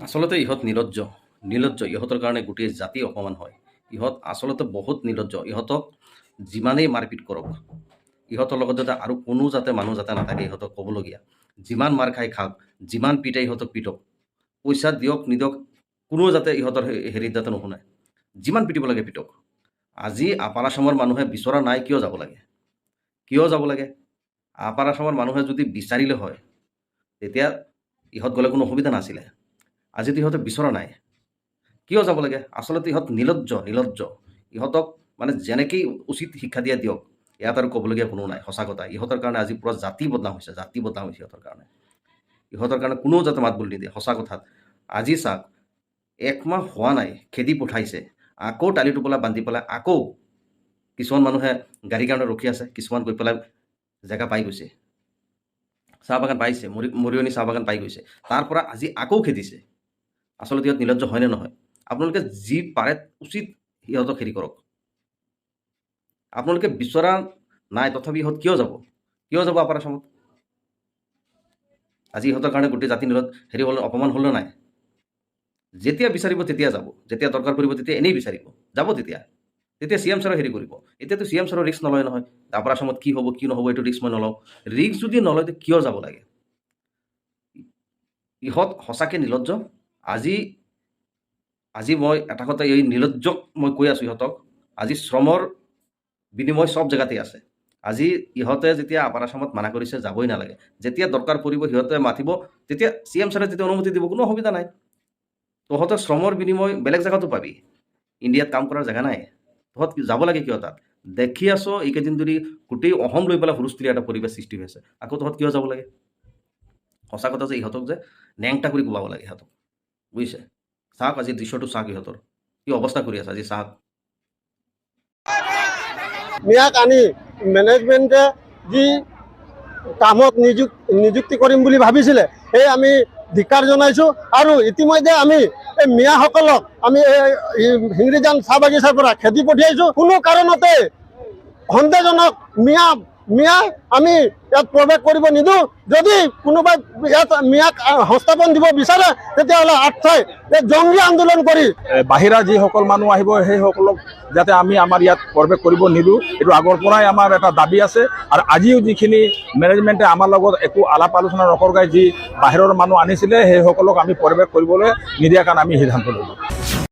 আচলতে ইহঁত নিলজ্জ। নিলজ্জ, ইহঁতৰ কাৰণে গোটেই জাতি অপমান হয়। ইহঁত আচলতে বহুত নিলজ্জ। ইহঁতক যিমানেই মাৰপিট কৰক, ইহঁতৰ লগত যাতে আৰু কোনো যাতে মানুহ যাতে নাথাকে ইহঁতক ক'বলগীয়া। যিমান মাৰ খাই খাওক, যিমান পিটে ইহঁতক পিটক, পইচা দিয়ক, নিদিয়ক, কোনো যাতে ইহঁতৰ হেৰিত যাতে নুশুনায় যিমান পিটিব লাগে পিটক। আজি আপাৰ আচামৰ মানুহে বিচৰা নাই কিয় যাব লাগে? কিয় যাব লাগে? আপাৰ আচামৰ মানুহে যদি বিচাৰিলে হয়, তেতিয়া ইহঁত গ'লে কোনো অসুবিধা নাছিলে। আজিতো ইহঁতে বিচৰা নাই। কিয় যাব লাগে? আচলতে ইহঁত নিলজ্জ নিলজ্জ। ইহঁতক মানে যেনেকেই উচিত শিক্ষা দিয়া দিয়ক, ইয়াত আৰু ক'বলগীয়া কোনো নাই, সঁচা কথা। ইহঁতৰ কাৰণে আজি পূৰা জাতি বদনাম হৈছে, জাতি বদনাম হৈছে ইহঁতৰ কাৰণে। ইহঁতৰ কাৰণে কোনো যাতে মাত বুলি নিদিয়ে, সঁচা কথাত। আজি চাওক, একমাহ হোৱা নাই, খেদি পঠাইছে। আকৌ টালি টোপোলা বান্ধি পেলাই আকৌ কিছুমান মানুহে গাড়ীৰ কাৰণে ৰখি আছে, কিছুমান গৈ পেলাই জেগা পাই গৈছে। চাহ বাগান পাইছে, মৰি মৰিয়নি চাহ বাগান পাই গৈছে। তাৰ পৰা আজি আকৌ খেদিছে। আচলতে ইহঁত নিলজ্জ হয়নে নহয় আপোনালোকে যি পাৰে উচিত সিহঁতক হেৰি কৰক। আপোনালোকে বিচৰা নাই, তথাপি ইহঁত কিয় যাব? কিয় যাব আপাৰ আচামত আজি ইহঁতৰ কাৰণে গোটেই জাতি নিলত হেৰি হ'ল, অপমান হ'ল নে নাই? যেতিয়া বিচাৰিব, তেতিয়া যাব। যেতিয়া দৰকাৰ পৰিব, তেতিয়া এনেই বিচাৰিব। যাব তেতিয়া। তেতিয়া চি এম ছাৰৰ হেৰি কৰিব। এতিয়াতো চি এম ছাৰৰ ৰিস্ক নলয় নহয়। আপাৰ আচামত কি হ'ব, কি নহ'ব, এইটো ৰিস্ক মই নলওঁ। ৰিস্ক যদি নলয় তেতিয়া কিয় যাব লাগে? ইহঁত সঁচাকৈ নিলজ্জ? আজি আজি মই এটা কথা এই নিলজ্জক মই কৈ আছোঁ ইহঁতক, আজি শ্ৰমৰ বিনিময় চব জেগাতে আছে। আজি ইহঁতে যেতিয়া আপাৰ আচামত মানা কৰিছে, যাবই নালাগে। যেতিয়া দৰকাৰ পৰিব, সিহঁতে মাতিব। তেতিয়া চি এম ছাৰে যেতিয়া অনুমতি দিব, কোনো অসুবিধা নাই। তহঁতে শ্ৰমৰ বিনিময় বেলেগ জেগাতো পাবি। ইণ্ডিয়াত কাম কৰাৰ জেগা নাই। তহঁত যাব লাগে কিয় তাত? দেখি আছ, এইকেইদিন ধৰি গোটেই অসম লৈ পেলাই হুলস্থুলীয়া এটা পৰিৱেশ সৃষ্টি হৈ আছে আকৌ তহঁত কিয় যাব লাগে? সঁচা কথা যে ইহঁতক যে নেংটা কৰি কোবাব লাগে ইহঁতক। বুজিছে চাওক আজি দৃশ্যটো চাওক ইহঁতৰ কি অৱস্থা কৰি আছে আজি চাওক মিয়াক আনি মেনেজমেণ্টে যি কামত নিযুক, নিযুক্তি কৰিম বুলি ভাবিছিলে, সেই আমি ধিক্কাৰ জনাইছোঁ আৰু ইতিমধ্যে আমি এই মিয়াসকলক, আমি হিংৰিজান চাহ বাগিচাৰ পৰা খেদি পঠিয়াইছোঁ। কোনো কাৰণতে সন্দেহজনক মিয়া মিয়া, আমি ইয়াত প্ৰৱেশ কৰিব নিদিওঁ। যদি কোনোবাই ইয়াত মিয়াক সংস্থাপন দিব বিচাৰে, তেতিয়াহ'লে এই জংগী আন্দোলন কৰি। বাহিৰা যিসকল মানুহ আহিব, সেইসকলক যাতে আমি আমাৰ ইয়াত প্ৰৱেশ কৰিব নিদিওঁ। এইটো আগৰ পৰাই আমাৰ এটা দাবি আছে। আৰু আজিও যিখিনি মেনেজমেণ্টে আমাৰ লগত একো আলাপ আলোচনা নকৰাকৈ যি বাহিৰৰ মানুহ আনিছিলে, সেইসকলক আমি প্ৰৱেশ কৰিবলৈ নিদিয়াৰ কাৰণে আমি সিদ্ধান্ত ল'লোঁ